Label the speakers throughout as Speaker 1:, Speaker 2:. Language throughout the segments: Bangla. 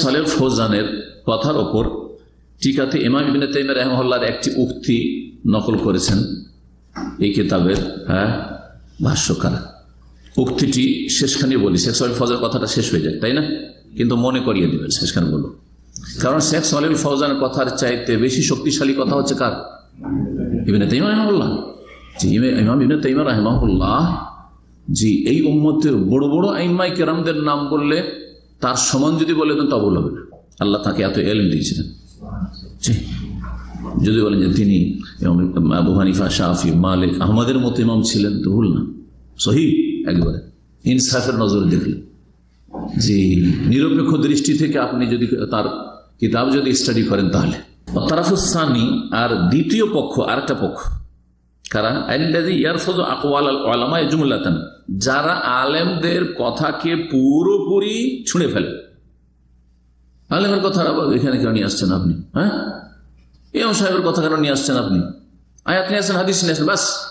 Speaker 1: সালের ফৌজানের কথার ওপর টিকাতে ইমাম ইবিন তাইমের রহমল্লার একটি উক্তি নকল করেছেন এই কিতাবের হ্যাঁ ভাষ্যকার। উক্তিটি শেষখানে বলি, শেখ সাহেব ফজের কথাটা শেষ হয়ে যায়, তাই না? কিন্তু মনে করিয়ে দিবেন, শেষখানে বলব কারণ শেখ সালেম ফৌজানের কথার চাইতে বেশি শক্তিশালী কথা হচ্ছে কার? ইবিনে তাইমা রহমল্লাহ জি ইমাম ইবিনে তাইমা রহমাহুল্লাহ, জি, এই উম্মতের বড় বড় আইমাই কেরামদের নাম বললে তার সমান যদি বলে দেন তা হবে না। আল্লাহ তাকে এত এলম দিয়েছিলেন। যদি বলেন যে তিনি আবু হানিফা শাহি মালিক, আহমদের মতো ইমাম ছিলেন, তো ভুল না। সহি একবারে। ইনসাফের নজরে দেখলেন যে নিরপেক্ষ দৃষ্টি থেকে আপনি যদি তার কিতাব যদি স্টাডি করেন তাহলে। তারাফুসানি আর দ্বিতীয় পক্ষ, আরেকটা পক্ষ। যারা আলেমদের কথাকে পুরোপুরি ছুঁড়ে ফেলে। আলেমের কথা এখানে কেন নিয়ে আসছেন আপনি? হ্যাঁ? এম সাহেবের কথা কেন নিয়ে আসছেন আপনি? আয়াত নিয়ে আসছেন, হাদিস নিয়ে আসছেন, ব্যাস।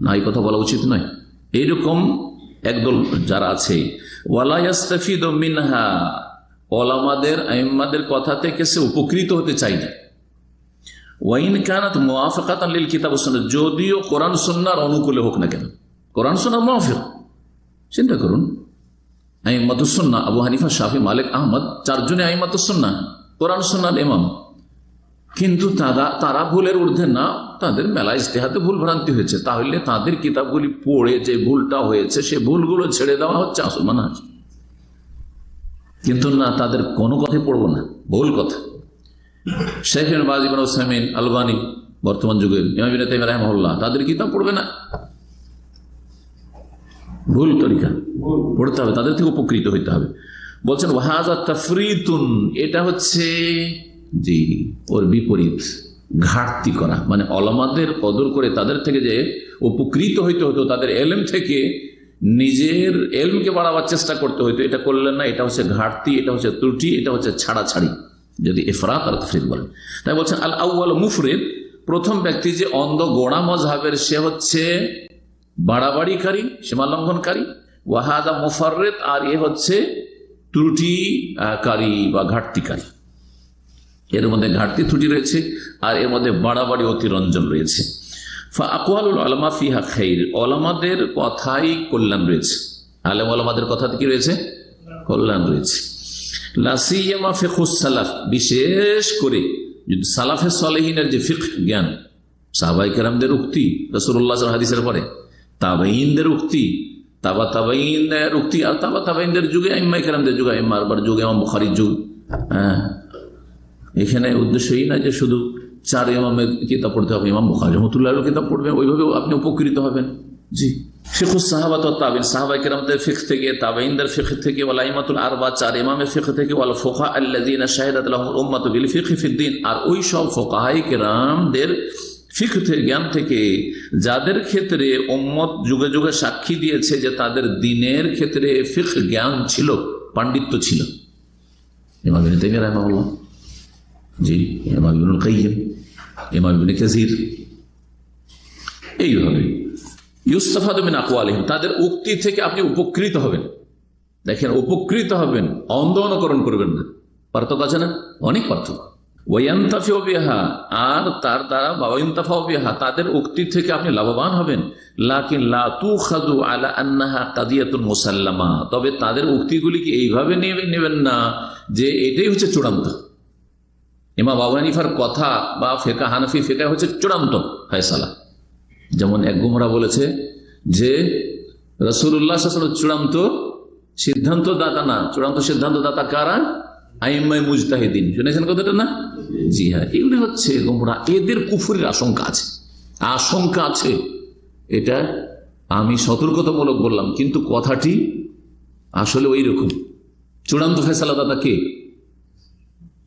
Speaker 1: না, এই কথা বলা উচিত নয়। এইরকম একদল যারা আছে ওয়ালাইস্তাফিদ মিনহা। ওলামাদের, আইম্মাদের কথা থেকে সে উপকৃত হতে চাই না। ওয়াইন কানাত মোয়াফাকাত যদিও কোরআন সন্ন্যার অনুকূলে হোক না কেন, কোরআন সন্ন্যার মোয়াফিক চিন্তা করুন। আইমাতুসন্না আবু হানিফা শাহি মালিক, আহমদ চারজনে আইমাতুসন্না কোরআন সন্ন্যার এমাম কিন্তু তারা তারা ভুলের ঊর্ধ্বে না, তাদের মেলা ইস্তেহাতে ভুল ভ্রান্তি হয়েছে। তাহলে তাদের কিতাবগুলি পড়ে যে ভুলটা হয়েছে, সে ভুলগুলো ছেড়ে দেওয়া হচ্ছে আসল মানা কিন্তু না, তাদের কোনো কথাই পড়ব না, ভুল কথা। শেখ বাজিবন ওসামিন আলবানী, বর্তমান যুগে ইমামিন তাইম রহমল্লাহ তাদের কিতাব পড়বে না। ভুল তরিকা, পড়তে হবে, তাদের থেকে উপকৃত হইতে হবে। বলছেন, ওয়াহাজা এটা হচ্ছে, জি, ওর বিপরীত, ঘাটতি করা। মানে অলমাদের কদর করে তাদের থেকে যে উপকৃত হইতে হতো তাদের এলম থেকে নিজের এলমকে বাড়াবার চেষ্টা করতে হইতো। এটা করলেন না, এটা হচ্ছে ঘাটতি, এটা হচ্ছে ত্রুটি, এটা হচ্ছে ছাড়াছাড়ি। যদি এফরাত আর তফরিদ বলেন। তাই বলছেন আল আউ্ল মুফরিদ, প্রথম ব্যক্তি যে অন্ধ গোড়া মজহাবের সে হচ্ছে বাড়াবাড়িকারী সীমা লঙ্ঘনকারী ওয়াহাদা মুফারেদ আর এ হচ্ছে ত্রুটিকারী বা ঘাটতিকারী এর মধ্যে ঘাটতি, ত্রুটি রয়েছে, আর এর মধ্যে বাড়াবাড়ি, অতিরঞ্জন রয়েছে। অলমাদের কথাই কল্যাণ রয়েছে। আলেম আলমাদের কথাতে কি রয়েছে? কল্যাণ রয়েছে। লাসিয়ামা ফেখুস সালাফ, বিশেষ করে যদি সালাফে সালেহিনের যে ফিক জ্ঞান সাহবাই কেরামদের উক্তি রসুল্লাহ হাদিসের পরে তাবাইনদের উক্তি, তাবা তাবাইনের উক্তি, আর তাবা তাবাইনদের যুগে আইম্মাই কেরামদের যুগে আইম্মার যুগে আমার বুখারির যুগ হ্যাঁ। এখানে উদ্দেশ্যই না যে শুধু চার ইমামের কিতাব পড়তে হবে, ইমাম বুখারি রহমতুল্লাহ কিতাব পড়বেন ওইভাবে আপনি উপকৃত হবেন। জি। থেকে থেকে চার থেকে ফোকা আর ওই সব ফোকাহাই ফিক জ্ঞান থেকে, যাদের ক্ষেত্রে উম্মত যুগে যুগে সাক্ষী দিয়েছে যে তাদের দিনের ক্ষেত্রে ফিক জ্ঞান ছিল, পাণ্ডিত্য ছিল। ইমাম রহমাল্লাহ জি এইভাবে ইউস্তাফাদ মিন আকওয়ালিহিম, তাদের উক্তি থেকে আপনি উপকৃত হবেন। দেখেন, উপকৃত হবেন অন্ধ অনুকরণ করবেন না। পার্থক্য আছে না? অনেক পার্থক্য। আর তার দ্বারা বাবাইন্তাফাও তাদের উক্তি থেকে আপনি লাভবান হবেন। খাদু আলা আন্নাহা মুসাল্লামা, তবে তাদের উক্তিগুলিকে এইভাবে নেবে নেবেন না যে এটাই হচ্ছে চূড়ান্ত? ইমা বাবু হানিফার কথা বা ফেকা হানফি ফেকা হচ্ছে চূড়ান্ত ফয়সালা। যেমন এক গুমরা বলেছে যে রসুল্লাহ চূড়ান্ত সিদ্ধান্ত দাতা না, চূড়ান্ত সিদ্ধান্ত দাতা কারা? আইমাই মুজতাহিদিন। শুনেছেন কথাটা না? জি হ্যাঁ এগুলি হচ্ছে গুমরা। এদের কুফুরের আশঙ্কা আছে। আশঙ্কা আছে। এটা আমি সতর্কতামূলক বললাম, কিন্তু কথাটি আসলে ওই রকম চূড়ান্ত ফেসালা দাতা কে?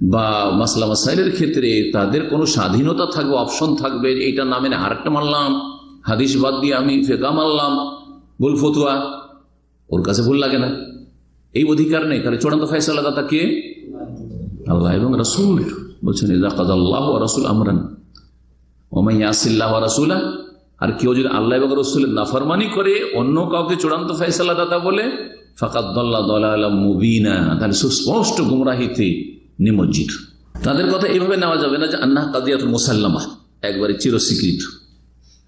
Speaker 1: বা মাসলা মাসাইলের ক্ষেত্রে তাদের কোনো স্বাধীনতা থাকবে অপশন থাকবে এইটা না মেনে আরেকটা মানলাম, হাদিস বাদ দিয়ে আমি ফেকা মানলাম, ভুল ফতুয়া, ওর কাছে ভুল লাগে না। এই অধিকার নেই, তাহলে চূড়ান্ত ফয়সালা দাতা কে? আল্লাহ এবং রসুল বলছেন আল্লাহ রসুল আমরান ওমাই আসিল্লাহ রসুলা আর কেউ যদি আল্লাহ এবং রসুলের নাফরমানি করে, অন্য কাউকে চূড়ান্ত ফয়সালা দাতা বলে দলা মুবিনা, তাহলে সুস্পষ্ট গুমরাহিতে নিমজ্জিত তাদের কথা এইভাবে নেওয়া যাবে না যে আন্না কাদিয়াত মুসাল্লামা, একবারে চিরস্বীকৃত।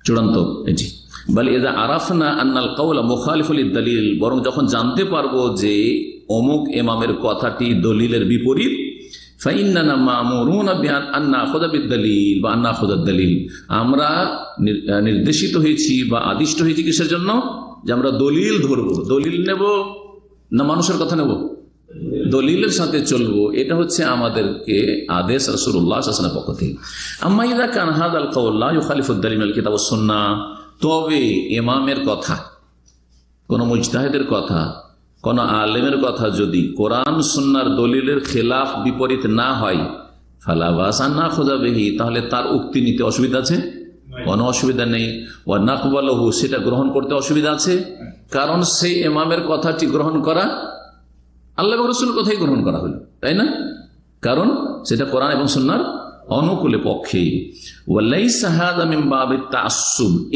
Speaker 1: চূড়ান্ত এটি। বলে এদা আরাফনা আন্নাল কাউলা মুখালিফুল দলিল বরং যখন জানতে পারব যে অমুক এমামের কথাটি দলিলের বিপরীত আমরা নির্দেশিত হয়েছি বা আদিষ্ট হয়েছি কিসের জন্য? যে আমরা দলিল ধরবো, দলিল নেব না মানুষের কথা নেব। দলিলের সাথে চলবো এটা হচ্ছে আমাদেরকে আদেশ রসুল্লাহ আসলামের পক্ষ থেকে। আম্মাইদা কানহাদ আল কৌল্লাহ খালিফুদ্দালিম আল কিতাব সন্না। তবে এমামের কথা কোন মুজতাহেদের কথা কোন আলেমের কথা যদি কোরআন সুন্নার দলিলের খেলাফ বিপরীত না হয় ফালাবাস না খোঁজা বেহি তাহলে তার উক্তি নিতে অসুবিধা আছে? কোনো অসুবিধা নেই। ও নাকবালহু সেটা গ্রহণ করতে অসুবিধা আছে? কারণ সেই এমামের কথাটি গ্রহণ করা আল্লাহ রসুল কথাই গ্রহণ করা হলো, তাই না? কারণ সেটা কোরআন এবং সুন্নার অনুকূলে পক্ষে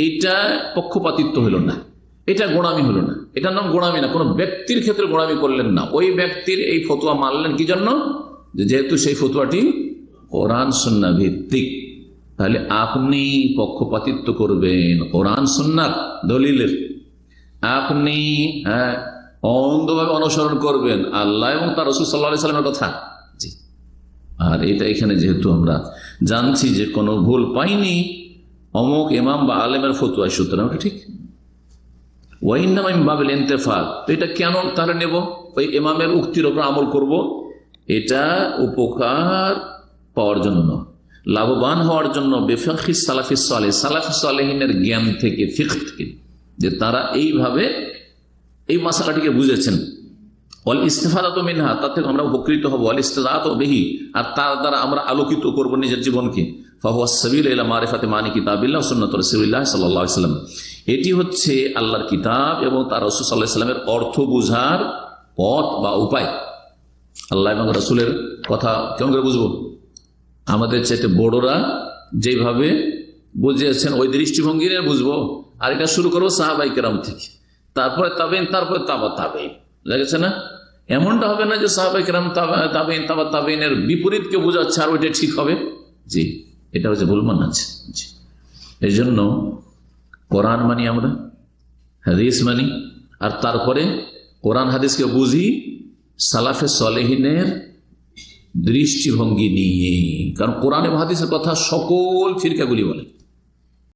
Speaker 1: এটা পক্ষপাতিত্ব হলো না, এটা গোড়ামি হলো না। এটার নাম গোড়ামি না, কোনো ব্যক্তির ক্ষেত্রে গোড়ামি করলেন না। ওই ব্যক্তির এই ফতুয়া মানলেন কি জন্য? যেহেতু সেই ফতুয়াটি কোরআন সুন্না ভিত্তিক, তাহলে আপনি পক্ষপাতিত্ব করবেন। কোরআন সুন্নার দলিলের। আপনি হ্যাঁ অন্ধভাবে অনুসরণ করবেন আল্লাহ এবং তার রসুল সাল্লাহ সাল্লামের কথা? জি। আর এটা এখানে যেহেতু আমরা জানছি যে কোনো ভুল পাইনি, অমুক ইমাম বা আলেমের ফতুয়া, সুতরাং ওটা ঠিক। ওয়াইনাম বাবেল ইন্তেফাক। তো এটা কেন তাহলে নেব? ওই ইমামের উক্তির ওপর আমল করব? এটা উপকার পাওয়ার জন্য লাভবান হওয়ার জন্য বেফাকি সালাফি সালে সালাফি সালেহিনের জ্ঞান থেকে ফিক থেকে যে তারা এইভাবে এই মশালাটিকে বুঝেছেন। অল ইস্তেফাদাত মিনহা, তার থেকে আমরা উপকৃত হব। অল ইস্তেদাত বেহি, আর তার দ্বারা আমরা আলোকিত করব নিজের জীবনকে। ফাহুয়া সাবিল ইলা মারিফাতে মানি কিতাবিল্লাহ সুন্নাত রাসূলুল্লাহ সাল্লাল্লাহু আলাইহি সাল্লাম। এটি হচ্ছে আল্লাহর কিতাব এবং তার রাসূল সাল্লামের অর্থ বুঝার পথ বা উপায়। আল্লাহ এবং রাসূলের কথা কেমন করে বুঝব? আমাদের চাইতে বড়রা যেভাবে বুঝিয়েছেন, ওই দৃষ্টিভঙ্গি নিয়ে বুঝব। আর এটা শুরু করব সাহাবাই কেরাম থেকে। তারপরে তাবেন, তারপরে তাবা তাবেন। লেগেছে না? এমনটা হবে না যে সাহাবাই কেরাম তাবেন, তাবা তাবেনের বিপরীত কেউ বোঝাচ্ছে আর ওইটা ঠিক হবে? জি, এটা হচ্ছে ভুল মান আছে জি। এই জন্য কোরআন মানি আমরা, হাদিস মানি, আর তারপরে কোরআন হাদিসকে বুঝি সালাফে সলেহিনের দৃষ্টিভঙ্গি নিয়ে। কারণ কোরআন হাদিসের কথা সকল ফিরকাগুলি বলে।